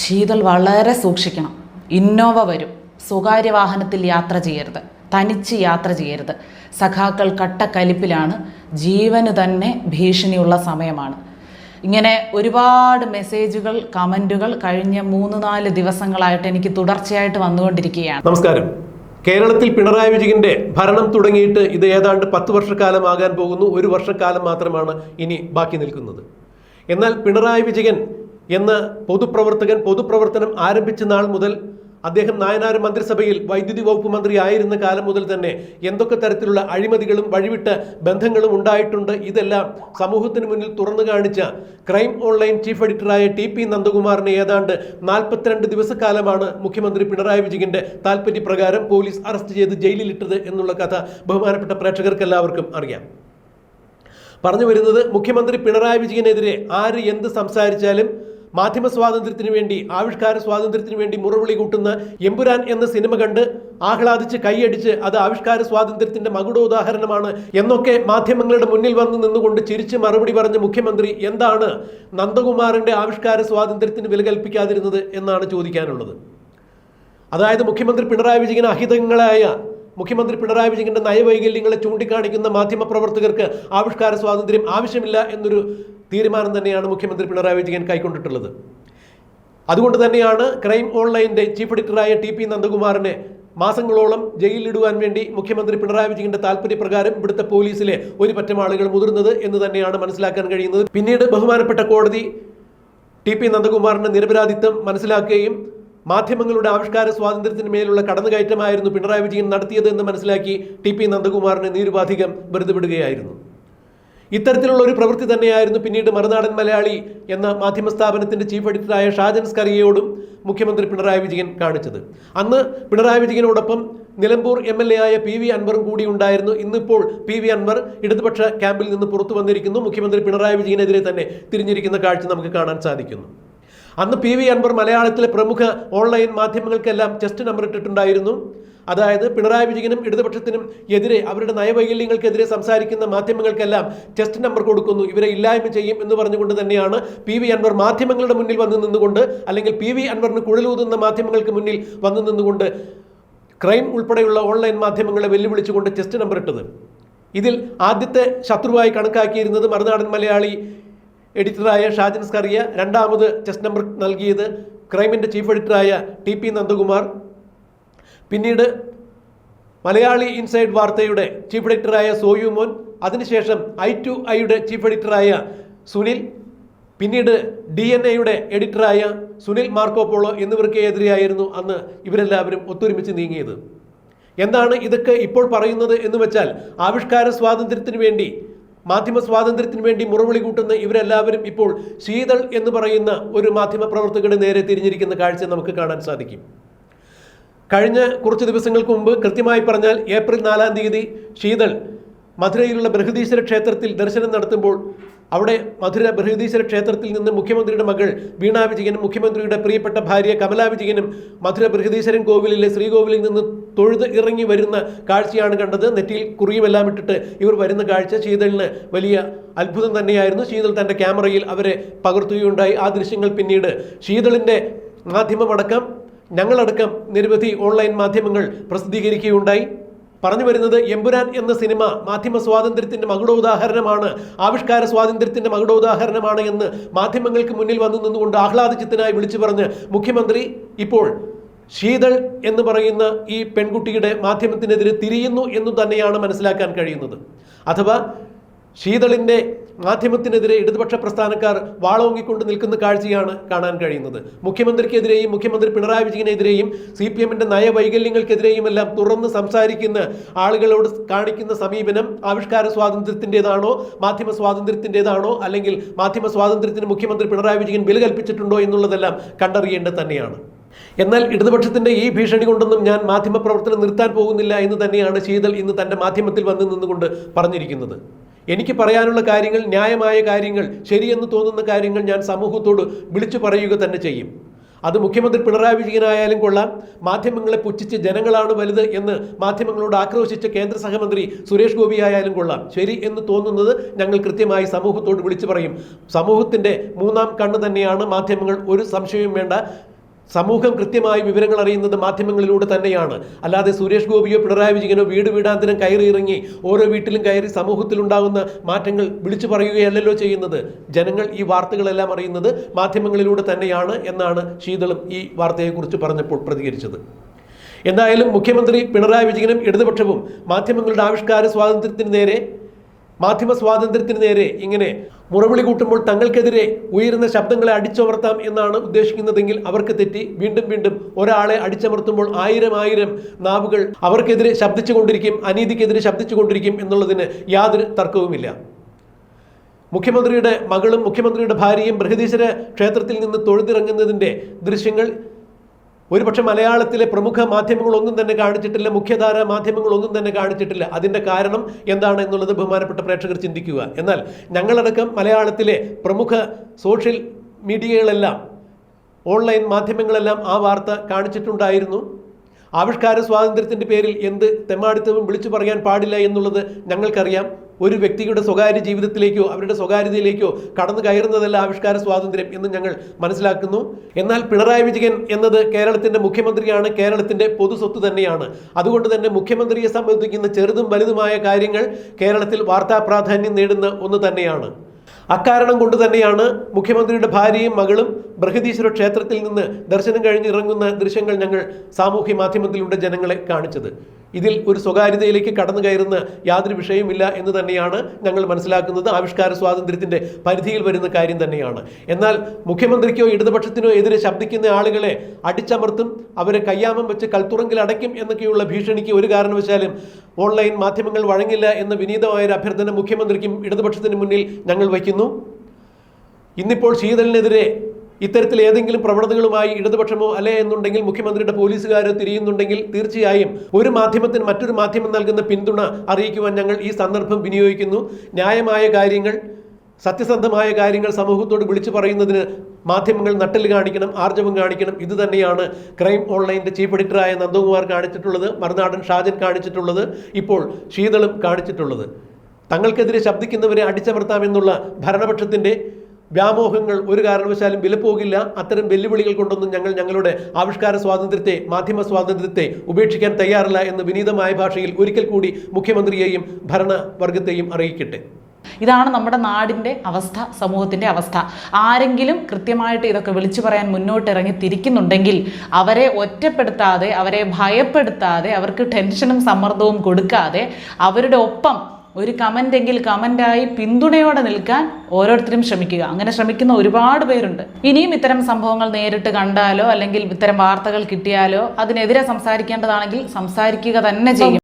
ശീതൾ വളരെ സൂക്ഷിക്കണം. ഇന്നോവ വരും. സ്വകാര്യ വാഹനത്തിൽ യാത്ര ചെയ്യരുത്. തനിച്ച് യാത്ര ചെയ്യരുത്. സഖാക്കൾ കട്ടക്കലിപ്പിലാണ് ജീവന് തന്നെ ഭീഷണിയുള്ള സമയമാണ്. ഇങ്ങനെ ഒരുപാട് മെസ്സേജുകൾ കമന്റുകൾ കഴിഞ്ഞ മൂന്ന് നാല് ദിവസങ്ങളായിട്ട് എനിക്ക് തുടർച്ചയായിട്ട് വന്നുകൊണ്ടിരിക്കുകയാണ്. നമസ്കാരം. കേരളത്തിൽ പിണറായി വിജയന്റെ ഭരണം തുടങ്ങിയിട്ട് ഇത് ഏതാണ്ട് പത്ത് വർഷക്കാലം ആകാൻ പോകുന്നു. ഒരു വർഷക്കാലം മാത്രമാണ് ഇനി ബാക്കി നിൽക്കുന്നത്. എന്നാൽ പിണറായി വിജയൻ എന്ന പൊതുപ്രവർത്തകൻ പൊതുപ്രവർത്തനം ആരംഭിച്ച നാൾ മുതൽ അദ്ദേഹം നായനാർ മന്ത്രിസഭയിൽ വൈദ്യുതി വകുപ്പ് മന്ത്രി ആയിരുന്ന കാലം മുതൽ തന്നെ എന്തൊക്കെ തരത്തിലുള്ള അഴിമതികളും വഴിവിട്ട ബന്ധങ്ങളും ഉണ്ടായിട്ടുണ്ട് ഇതെല്ലാം സമൂഹത്തിന് മുന്നിൽ തുറന്നു കാണിച്ച ക്രൈം ഓൺലൈൻ ചീഫ് എഡിറ്ററായ ടി പി നന്ദകുമാറിനെ ഏതാണ്ട് നാൽപ്പത്തിരണ്ട് ദിവസക്കാലമാണ് മുഖ്യമന്ത്രി പിണറായി വിജയന്റെ താൽപര്യപ്രകാരം പോലീസ് അറസ്റ്റ് ചെയ്ത് ജയിലിലിട്ടത് എന്നുള്ള കഥ ബഹുമാനപ്പെട്ട പ്രേക്ഷകർക്ക് എല്ലാവർക്കും അറിയാം. പറഞ്ഞു വരുന്നത് മുഖ്യമന്ത്രി പിണറായി വിജയനെതിരെ ആര് എന്ത് സംസാരിച്ചാലും മാധ്യമ സ്വാതന്ത്ര്യത്തിന് വേണ്ടി ആവിഷ്കാര സ്വാതന്ത്ര്യത്തിന് വേണ്ടി മുറവിളി കൂട്ടുന്ന എമ്പുരാൻ എന്ന സിനിമ കണ്ട് ആഹ്ലാദിച്ച് കൈയടിച്ച് അത് ആവിഷ്കാര സ്വാതന്ത്ര്യത്തിന്റെ മകുടോദാഹരണമാണ് എന്നൊക്കെ മാധ്യമങ്ങളുടെ മുന്നിൽ വന്ന് നിന്നുകൊണ്ട് ചിരിച്ച് മറുപടി പറഞ്ഞ മുഖ്യമന്ത്രി എന്താണ് നന്ദകുമാറിന്റെ ആവിഷ്കാര സ്വാതന്ത്ര്യത്തിന് വില കൽപ്പിക്കാതിരുന്നത് എന്നാണ് ചോദിക്കാനുള്ളത്. അതായത് മുഖ്യമന്ത്രി പിണറായി വിജയൻ അഹിതങ്ങളായ മുഖ്യമന്ത്രി പിണറായി വിജയന്റെ നയവൈകല്യങ്ങളെ ചൂണ്ടിക്കാണിക്കുന്ന മാധ്യമപ്രവർത്തകർക്ക് ആവിഷ്കാര സ്വാതന്ത്ര്യം ആവശ്യമില്ല എന്നൊരു തീരുമാനം തന്നെയാണ് മുഖ്യമന്ത്രി പിണറായി വിജയൻ കൈക്കൊണ്ടിട്ടുള്ളത്. അതുകൊണ്ട് തന്നെയാണ് ക്രൈം ഓൺലൈന്റെ ചീഫ് എഡിറ്ററായ ടി പി നന്ദകുമാറിനെ മാസങ്ങളോളം ജയിലിലിടുവാൻ വേണ്ടി മുഖ്യമന്ത്രി പിണറായി വിജയന്റെ താല്പര്യപ്രകാരം ഇവിടുത്തെ പോലീസിലെ ഒരു പറ്റം ആളുകൾ മുതിർന്നത് എന്ന് തന്നെയാണ് മനസ്സിലാക്കാൻ കഴിയുന്നത്. പിന്നീട് ബഹുമാനപ്പെട്ട കോടതി ടി പി നന്ദകുമാറിന്റെ നിരപരാധിത്വം മനസ്സിലാക്കുകയും മാധ്യമങ്ങളുടെ ആവിഷ്കാര സ്വാതന്ത്ര്യത്തിന് മേലുള്ള കടന്നുകയറ്റമായിരുന്നു പിണറായി വിജയൻ നടത്തിയത് എന്ന് മനസ്സിലാക്കി ടി പി നന്ദകുമാറിനെ നിരുപാധികം വെറുതെ വിടുകയായിരുന്നു ഇത്തരത്തിലുള്ള ഒരു പ്രവൃത്തി തന്നെയായിരുന്നു പിന്നീട് മറുനാടൻ മലയാളി എന്ന മാധ്യമ സ്ഥാപനത്തിന്റെ ചീഫ് എഡിറ്ററായ ഷാജൻ സ്കറിയയോടും മുഖ്യമന്ത്രി പിണറായി വിജയൻ കാണിച്ചത്. അന്ന് പിണറായി വിജയനോടൊപ്പം നിലമ്പൂർ എം എൽ എ ആയ പി വി അൻവറും കൂടി ഉണ്ടായിരുന്നു. ഇന്നിപ്പോൾ പി വി അൻവർ ഇടതുപക്ഷ ക്യാമ്പിൽ നിന്ന് പുറത്തു വന്നിരിക്കുന്നു. മുഖ്യമന്ത്രി പിണറായി വിജയനെതിരെ തന്നെ തിരിഞ്ഞിരിക്കുന്ന കാഴ്ച നമുക്ക് കാണാൻ സാധിക്കുന്നു. അന്ന് പി വി അൻവർ മലയാളത്തിലെ പ്രമുഖ ഓൺലൈൻ മാധ്യമങ്ങൾക്കെല്ലാം ചെസ്റ്റ് നമ്പർ ഇട്ടിട്ടുണ്ടായിരുന്നു. അതായത് പിണറായി വിജയനും ഇടതുപക്ഷത്തിനും എതിരെ അവരുടെ നയവൈകല്യങ്ങൾക്കെതിരെ സംസാരിക്കുന്ന മാധ്യമങ്ങൾക്കെല്ലാം ചെസ്റ്റ് നമ്പർ കൊടുക്കുന്നു. ഇവരെ ഇല്ലായ്മ ചെയ്യും എന്ന് പറഞ്ഞുകൊണ്ട് തന്നെയാണ് പി വി അൻവർ മാധ്യമങ്ങളുടെ മുന്നിൽ വന്നു നിന്നുകൊണ്ട് അല്ലെങ്കിൽ പി വി അൻവറിന് കുഴലൂതുന്ന മാധ്യമങ്ങൾക്ക് മുന്നിൽ വന്നു നിന്നുകൊണ്ട് ക്രൈം ഉൾപ്പെടെയുള്ള ഓൺലൈൻ മാധ്യമങ്ങളെ വെല്ലുവിളിച്ചുകൊണ്ട് ചെസ്റ്റ് നമ്പർ ഇട്ടത്. ഇതിൽ ആദ്യത്തെ ശത്രുവായി കണക്കാക്കിയിരുന്നത് മറുനാടൻ മലയാളി എഡിറ്ററായ ഷാജൻ സ്കറിയ രണ്ടാമത് ചെസ്റ്റ് നമ്പർ നൽകിയത് ക്രൈമിന്റെ ചീഫ് എഡിറ്ററായ ടി പി നന്ദകുമാർ. പിന്നീട് മലയാളി ഇൻസൈഡ് വാർത്തയുടെ ചീഫ് എഡിറ്ററായ സോയു മോൻ അതിനുശേഷം ഐ ടു ഐയുടെ ചീഫ് എഡിറ്ററായ സുനിൽ പിന്നീട് ഡി എൻ എയുടെ എഡിറ്ററായ സുനിൽ മാർക്കോപോളോ എന്നിവർക്ക് എതിരെയായിരുന്നു അന്ന് ഇവരെല്ലാവരും ഒത്തൊരുമിച്ച് നീങ്ങിയത്. എന്താണ് ഇതൊക്കെ ഇപ്പോൾ പറയുന്നത് എന്ന് വെച്ചാൽ ആവിഷ്കാര സ്വാതന്ത്ര്യത്തിന് വേണ്ടി മാധ്യമ സ്വാതന്ത്ര്യത്തിന് വേണ്ടി മുറവിളി കൂട്ടുന്ന ഇവരെല്ലാവരും ഇപ്പോൾ ശീതൾ എന്ന് പറയുന്ന ഒരു മാധ്യമ പ്രവർത്തകരുടെ നേരെ തിരിഞ്ഞിരിക്കുന്ന കാഴ്ച നമുക്ക് കാണാൻ സാധിക്കും. കഴിഞ്ഞ കുറച്ച് ദിവസങ്ങൾക്ക് മുമ്പ് കൃത്യമായി പറഞ്ഞാൽ ഏപ്രിൽ നാലാം തീയതി ശീതൾ മധുരയിലുള്ള ബൃഹദീശ്വര ക്ഷേത്രത്തിൽ ദർശനം നടത്തുമ്പോൾ അവിടെ മധുര ബൃഹദീശ്വര ക്ഷേത്രത്തിൽ നിന്ന് മുഖ്യമന്ത്രിയുടെ മകൾ വീണ വിജയനും മുഖ്യമന്ത്രിയുടെ പ്രിയപ്പെട്ട ഭാര്യ കമലാ വിജയനും മധുര ബൃഹദീശ്വരൻ കോവിലിലെ ശ്രീകോവിലിൽ നിന്ന് തൊഴുത് ഇറങ്ങി വരുന്ന കാഴ്ചയാണ് കണ്ടത്. നെറ്റിയിൽ കുറിയുമെല്ലാം ഇട്ടിട്ട് ഇവർ വരുന്ന കാഴ്ച ശീതളിന് വലിയ അത്ഭുതം തന്നെയായിരുന്നു. ശീതൾ തന്റെ ക്യാമറയിൽ അവരെ പകർത്തുകയുണ്ടായി. ആ ദൃശ്യങ്ങൾ പിന്നീട് ശീതളിന്റെ മാധ്യമമടക്കം ഞങ്ങളടക്കം നിരവധി ഓൺലൈൻ മാധ്യമങ്ങൾ പ്രസിദ്ധീകരിക്കുകയുണ്ടായി. പറഞ്ഞു വരുന്നത് എമ്പുരാൻ എന്ന സിനിമ മാധ്യമ സ്വാതന്ത്ര്യത്തിന്റെ മകുടോദാഹരണമാണ് ആവിഷ്കാര സ്വാതന്ത്ര്യത്തിന്റെ മകുടോദാഹരണമാണ് എന്ന് മാധ്യമങ്ങൾക്ക് മുന്നിൽ വന്നു നിന്നുകൊണ്ട് ആഹ്ലാദചിത്തനായി വിളിച്ചു പറഞ്ഞ് മുഖ്യമന്ത്രി ഇപ്പോൾ ശീതൾ എന്ന് പറയുന്ന ഈ പെൺകുട്ടിയുടെ മാധ്യമത്തിനെതിരെ തിരിയുന്നു എന്ന് തന്നെയാണ് മനസ്സിലാക്കാൻ കഴിയുന്നത്. അഥവാ ശീതളിന്റെ മാധ്യമത്തിനെതിരെ ഇടതുപക്ഷ പ്രസ്ഥാനക്കാർ വാളോങ്ങിക്കൊണ്ട് നിൽക്കുന്ന കാഴ്ചയാണ് കാണാൻ കഴിയുന്നത്. മുഖ്യമന്ത്രിക്കെതിരെയും മുഖ്യമന്ത്രി പിണറായി വിജയനെതിരെയും സി പി എമ്മിന്റെ നയവൈകല്യങ്ങൾക്കെതിരെയും എല്ലാം തുറന്ന് സംസാരിക്കുന്ന ആളുകളോട് കാണിക്കുന്ന സമീപനം ആവിഷ്കാര സ്വാതന്ത്ര്യത്തിന്റെതാണോ മാധ്യമ സ്വാതന്ത്ര്യത്തിന്റെതാണോ അല്ലെങ്കിൽ മാധ്യമ സ്വാതന്ത്ര്യത്തിന് മുഖ്യമന്ത്രി പിണറായി വിജയൻ വില കൽപ്പിച്ചിട്ടുണ്ടോ എന്നുള്ളതെല്ലാം കണ്ടറിയേണ്ടത് തന്നെയാണ്. എന്നാൽ ഇടതുപക്ഷത്തിന്റെ ഈ ഭീഷണി കൊണ്ടൊന്നും ഞാൻ മാധ്യമ പ്രവർത്തനം നിർത്താൻ പോകുന്നില്ല എന്ന് തന്നെയാണ് ശീതൽ ഇന്ന് തന്റെ മാധ്യമത്തിൽ വന്നു നിന്നുകൊണ്ട് പറഞ്ഞിരിക്കുന്നത്. എനിക്ക് പറയാനുള്ള കാര്യങ്ങൾ ന്യായമായ കാര്യങ്ങൾ ശരിയെന്ന് തോന്നുന്ന കാര്യങ്ങൾ ഞാൻ സമൂഹത്തോട് വിളിച്ചു പറയുക തന്നെ ചെയ്യും. അത് മുഖ്യമന്ത്രി പിണറായി വിജയനായാലും കൊള്ളാം. മാധ്യമങ്ങളെ പുച്ഛിച്ച് ജനങ്ങളാണ് വലുത് എന്ന് മാധ്യമങ്ങളോട് ആക്രോശിച്ച കേന്ദ്ര സഹമന്ത്രി സുരേഷ് ഗോപി ആയാലും കൊള്ളാം. ശരി എന്ന് തോന്നുന്നത് ഞങ്ങൾ കൃത്യമായി സമൂഹത്തോട് വിളിച്ചു പറയും. സമൂഹത്തിന്റെ മൂന്നാം കണ്ണ് തന്നെയാണ് മാധ്യമങ്ങൾ. ഒരു സംശയവും വേണ്ട. സമൂഹം കൃത്യമായി വിവരങ്ങൾ അറിയുന്നത് മാധ്യമങ്ങളിലൂടെ തന്നെയാണ്. അല്ലാതെ സുരേഷ് ഗോപിയോ പിണറായി വിജയനോ വീട് വീടാന്തരം കയറി ഇറങ്ങി ഓരോ വീട്ടിലും കയറി സമൂഹത്തിലുണ്ടാകുന്ന മാറ്റങ്ങൾ വിളിച്ചു പറയുകയല്ലല്ലോ ചെയ്യുന്നത്. ജനങ്ങൾ ഈ വാർത്തകളെല്ലാം അറിയുന്നത് മാധ്യമങ്ങളിലൂടെ തന്നെയാണ് എന്നാണ് ശീതളും ഈ വാർത്തയെക്കുറിച്ച് പറഞ്ഞപ്പോൾ പ്രതികരിച്ചത്. എന്തായാലും മുഖ്യമന്ത്രി പിണറായി വിജയനും ഇടതുപക്ഷവും മാധ്യമങ്ങളുടെ ആവിഷ്കാര സ്വാതന്ത്ര്യത്തിന് നേരെ മാധ്യമ സ്വാതന്ത്ര്യത്തിന് നേരെ ഇങ്ങനെ മുറവിളി കൂട്ടുമ്പോൾ തങ്ങൾക്കെതിരെ ഉയരുന്ന ശബ്ദങ്ങളെ അടിച്ചമർത്താം എന്നാണ് ഉദ്ദേശിക്കുന്നതെങ്കിൽ അവർക്ക് തെറ്റി വീണ്ടും വീണ്ടും ഒരാളെ അടിച്ചമർത്തുമ്പോൾ ആയിരം ആയിരം നാവുകൾ അവർക്കെതിരെ ശബ്ദിച്ചുകൊണ്ടിരിക്കും അനീതിക്കെതിരെ ശബ്ദിച്ചുകൊണ്ടിരിക്കും എന്നുള്ളതിന് യാതൊരു തർക്കവുമില്ല. മുഖ്യമന്ത്രിയുടെ മകളും മുഖ്യമന്ത്രിയുടെ ഭാര്യയും ബൃഹദീശ്വര ക്ഷേത്രത്തിൽ നിന്ന് തൊഴുതിറങ്ങുന്നതിന്റെ ദൃശ്യങ്ങൾ ഒരുപക്ഷെ മലയാളത്തിലെ പ്രമുഖ മാധ്യമങ്ങളൊന്നും തന്നെ കാണിച്ചിട്ടില്ല മുഖ്യധാര മാധ്യമങ്ങളൊന്നും തന്നെ കാണിച്ചിട്ടില്ല. അതിന്റെ കാരണം എന്താണ് എന്നുള്ളത് ബഹുമാനപ്പെട്ട പ്രേക്ഷകർ ചിന്തിക്കുക. എന്നാൽ ഞങ്ങളടക്കം മലയാളത്തിലെ പ്രമുഖ സോഷ്യൽ മീഡിയകളെല്ലാം ഓൺലൈൻ മാധ്യമങ്ങളെല്ലാം ആ വാർത്ത കാണിച്ചിട്ടുണ്ടായിരുന്നു. ആവിഷ്കാര സ്വാതന്ത്ര്യത്തിന്റെ പേരിൽ എന്ത് തെമ്മാടിത്തവും വിളിച്ചു പറയാൻ പാടില്ല എന്നുള്ളത് ഞങ്ങൾക്കറിയാം. ഒരു വ്യക്തിയുടെ സ്വകാര്യ ജീവിതത്തിലേക്കോ അവരുടെ സ്വകാര്യതയിലേക്കോ കടന്നു കയറുന്നതല്ല ആവിഷ്കാര സ്വാതന്ത്ര്യം എന്ന് ഞങ്ങൾ മനസ്സിലാക്കുന്നു. എന്നാൽ പിണറായി വിജയൻ എന്നത് കേരളത്തിന്റെ മുഖ്യമന്ത്രിയാണ് കേരളത്തിന്റെ പൊതു സ്വത്ത് തന്നെയാണ്. അതുകൊണ്ട് തന്നെ മുഖ്യമന്ത്രിയെ സംബന്ധിക്കുന്ന ചെറുതും വലുതുമായ കാര്യങ്ങൾ കേരളത്തിൽ വാർത്താ പ്രാധാന്യം നേടുന്ന ഒന്ന് തന്നെയാണ്. അക്കാരണം കൊണ്ട് തന്നെയാണ് മുഖ്യമന്ത്രിയുടെ ഭാര്യയും മകളും ബൃഹദീശ്വര ക്ഷേത്രത്തിൽ നിന്ന് ദർശനം കഴിഞ്ഞ് ഇറങ്ങുന്ന ദൃശ്യങ്ങൾ ഞങ്ങൾ സാമൂഹ്യ മാധ്യമത്തിലൂടെ ജനങ്ങളെ കാണിച്ചത്. ഇതിൽ ഒരു സ്വകാര്യതയിലേക്ക് കടന്നു കയറുന്ന യാതൊരു വിഷയമില്ല എന്ന് തന്നെയാണ് ഞങ്ങൾ മനസ്സിലാക്കുന്നത്. ആവിഷ്കാര സ്വാതന്ത്ര്യത്തിന്റെ പരിധിയിൽ വരുന്ന കാര്യം തന്നെയാണ്. എന്നാൽ മുഖ്യമന്ത്രിക്കോ ഇടതുപക്ഷത്തിനോ എതിരെ ശബ്ദിക്കുന്ന ആളുകളെ അടിച്ചമർത്തും അവരെ കയ്യാമം വെച്ച് കൽത്തുറങ്കിൽ അടയ്ക്കും എന്നൊക്കെയുള്ള ഭീഷണിക്ക് ഒരു കാരണവശാലും ഓൺലൈൻ മാധ്യമങ്ങൾ വഴങ്ങില്ല എന്ന വിനീതമായ ഒരു അഭ്യർത്ഥന മുഖ്യമന്ത്രിക്കും ഇടതുപക്ഷത്തിന് മുന്നിൽ ഞങ്ങൾ വയ്ക്കുന്നു. ഇന്നിപ്പോൾ ശീതലിനെതിരെ ഇത്തരത്തിൽ ഏതെങ്കിലും പ്രവണതകളുമായി ഇടതുപക്ഷമോ അല്ലേ എന്നുണ്ടെങ്കിൽ മുഖ്യമന്ത്രിയുടെ പോലീസുകാർ തിരിയുന്നുണ്ടെങ്കിൽ തീർച്ചയായും ഒരു മാധ്യമത്തിന് മറ്റൊരു മാധ്യമം നൽകുന്ന പിന്തുണ അറിയിക്കുവാൻ ഞങ്ങൾ ഈ സന്ദർഭം വിനിയോഗിക്കുന്നു. ന്യായമായ കാര്യങ്ങൾ സത്യസന്ധമായ കാര്യങ്ങൾ സമൂഹത്തോട് വിളിച്ചു പറയുന്നതിന് മാധ്യമങ്ങൾ നട്ടിൽ കാണിക്കണം ആർജവം കാണിക്കണം. ഇത് തന്നെയാണ് ക്രൈം ഓൺലൈന്റെ ചീഫ് എഡിറ്ററായ നന്ദകുമാർ കാണിച്ചിട്ടുള്ളത് മറുനാടൻ ഷാജൻ കാണിച്ചിട്ടുള്ളത് ഇപ്പോൾ ശീതളും കാണിച്ചിട്ടുള്ളത്. തങ്ങൾക്കെതിരെ ശബ്ദിക്കുന്നവരെ അടിച്ചമർത്താമെന്നുള്ള ഭരണപക്ഷത്തിന്റെ വ്യാമോഹങ്ങൾ ഒരു കാരണവശാലും വിലപ്പോകില്ല അത്തരം വെല്ലുവിളികൾ കൊണ്ടൊന്നും ഞങ്ങൾ ഞങ്ങളുടെ ആവിഷ്കാര സ്വാതന്ത്ര്യത്തെ മാധ്യമ സ്വാതന്ത്ര്യത്തെ ഉപേക്ഷിക്കാൻ തയ്യാറില്ല എന്ന് വിനീതമായ ഭാഷയിൽ ഒരിക്കൽ കൂടി മുഖ്യമന്ത്രിയെയും ഭരണവർഗത്തെയും അറിയിക്കട്ടെ. ഇതാണ് നമ്മുടെ നാടിന്റെ അവസ്ഥ സമൂഹത്തിന്റെ അവസ്ഥ. ആരെങ്കിലും കൃത്യമായിട്ട് ഇതൊക്കെ വിളിച്ചു പറയാൻ മുന്നോട്ടിറങ്ങി തിരിക്കുന്നുണ്ടെങ്കിൽ അവരെ ഒറ്റപ്പെടുത്താതെ അവരെ ഭയപ്പെടുത്താതെ അവർക്ക് ടെൻഷനും സമ്മർദ്ദവും കൊടുക്കാതെ അവരുടെ ഒപ്പം ഒരു കമന്റെങ്കിൽ കമന്റായി പിന്തുണയോടെ നിൽക്കാൻ ഓരോരുത്തരും ശ്രമിക്കുക. അങ്ങനെ ശ്രമിക്കുന്ന ഒരുപാട് പേരുണ്ട്. ഇനിയും ഇത്തരം സംഭവങ്ങൾ നേരിട്ട് കണ്ടാലോ അല്ലെങ്കിൽ ഇത്തരം വാർത്തകൾ കിട്ടിയാലോ അതിനെതിരെ സംസാരിക്കേണ്ടതാണെങ്കിൽ സംസാരിക്കുക തന്നെ ചെയ്യും.